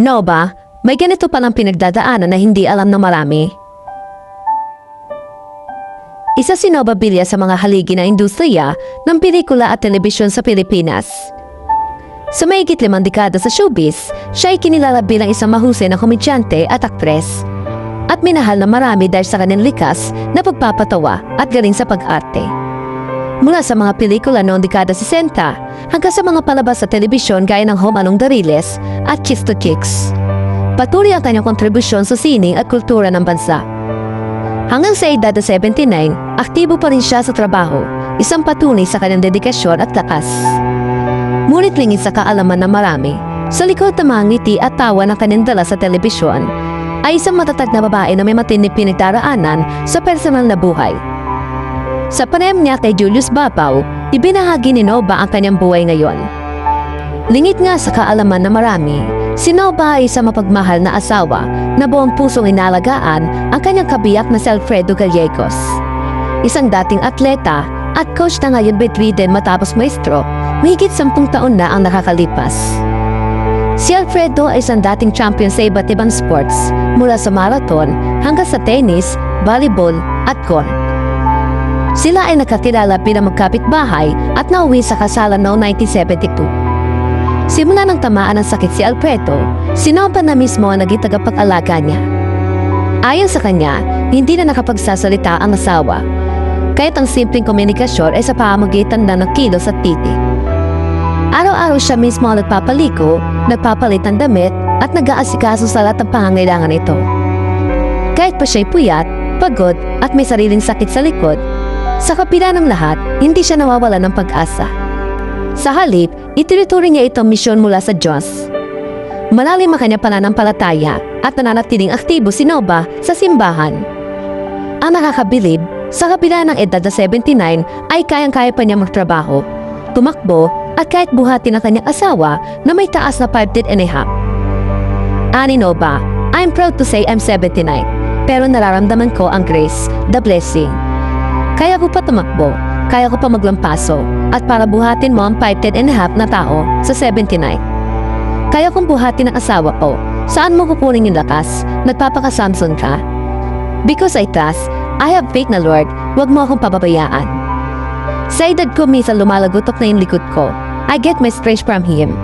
Nova, may ganito palang pinagdadaanan na hindi alam ng marami. Isa si Nova Villa sa mga haligi na industriya ng pelikula at telebisyon sa Pilipinas. Sa mahigit limang dekada sa showbiz, siya ay kinilala bilang isang mahusay na komedyante at aktres. At minahal na marami dahil sa kanyang likas na pagpapatawa at galing sa pag-arte. Mula sa mga pelikula noong dekada 60 hanggang sa mga palabas sa telebisyon gaya ng Home Anong Dariles at Chicks to Chicks. Patuloy ang kanyang kontribusyon sa sining at kultura ng bansa. Hanggang sa edad na 79, aktibo pa rin siya sa trabaho, isang patunay sa kanyang dedikasyon at lakas. Ngunit lingid sa kaalaman ng marami, sa likod ng mga ngiti at tawa ng kanyang dala sa telebisyon, ay isang matatag na babae na may matinding pinagdaraanan sa personal na buhay. Sa panayam niya kay Julius Babaw, ibinahagi ni Nova ang kanyang buhay ngayon. Lingit nga sa kaalaman ng marami, si Nova ay isang mapagmahal na asawa na buong pusong inalagaan ang kanyang kabiyak na si Alfredo Gallegos. Isang dating atleta at coach na ngayon bedridden matapos maestro, mahigit sampung taon na ang nakakalipas. Si Alfredo ay isang dating champion sa iba't ibang sports mula sa marathon hanggang sa tennis, volleyball at golf. Sila ay nakakilala bilang magkapitbahay at nauwi sa kasalan noong 1972. Simula ng tamaan ng sakit si Alfredo, si Nova na mismo ang naging tagapag-alaga niya. Ayon sa kanya, hindi na nakapagsasalita ang asawa. Kahit ang simpleng komunikasyon ay sa pamamagitan na ng kilos at titig. Araw-araw siya mismo ang nagpapaliko, nagpapalit ng damit at nag-aasikaso sa lahat ng pangangailangan nito. Kahit pa siya'y puyat, pagod at may sariling sakit sa likod, sa kapila ng lahat, hindi siya nawawala ng pag-asa. Sa halip, itinuturing niya itong misyon mula sa Diyos. Malalim ang kanyang pananampalataya at nananatiling aktibo si Nova sa simbahan. Ang nakakabilib, sa kabila ng edad na 79 ay kayang-kaya pa niya magtrabaho, tumakbo at kahit buhati ng kanyang asawa na may taas na 5 feet and a half. Ani Nova, I'm proud to say I'm 79, pero nararamdaman ko ang grace, the blessing. Kaya ko pa tumakbo, kaya ko pa maglampaso, at para buhatin mo ang 5 feet and a half na tao sa 79. Kaya kong buhatin ang asawa ko, saan mo kukunin yung lakas? Nagpapaka-Samson ka? Because I trust, I have faith na Lord, wag mo akong pababayaan. Sa edad ko minsan lumalagotok na yung likod ko. I get my strength from Him.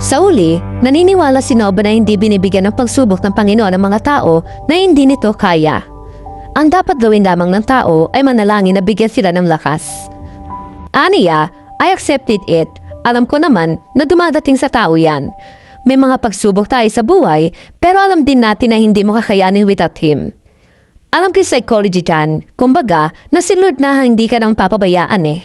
Sa uli, naniniwala si Nova na hindi binibigyan ng pagsubok ng Panginoon ang mga tao na hindi nito kaya. Ang dapat gawin lamang ng tao ay manalangin na bigyan sila ng lakas. Aniya, I accepted it. Alam ko naman na dumadating sa tao yan. May mga pagsubok tayo sa buhay, pero alam din natin na hindi mo kakayanin without Him. Alam ko psychology dyan, kumbaga, na si Lord na hindi ka nang papabayaan eh.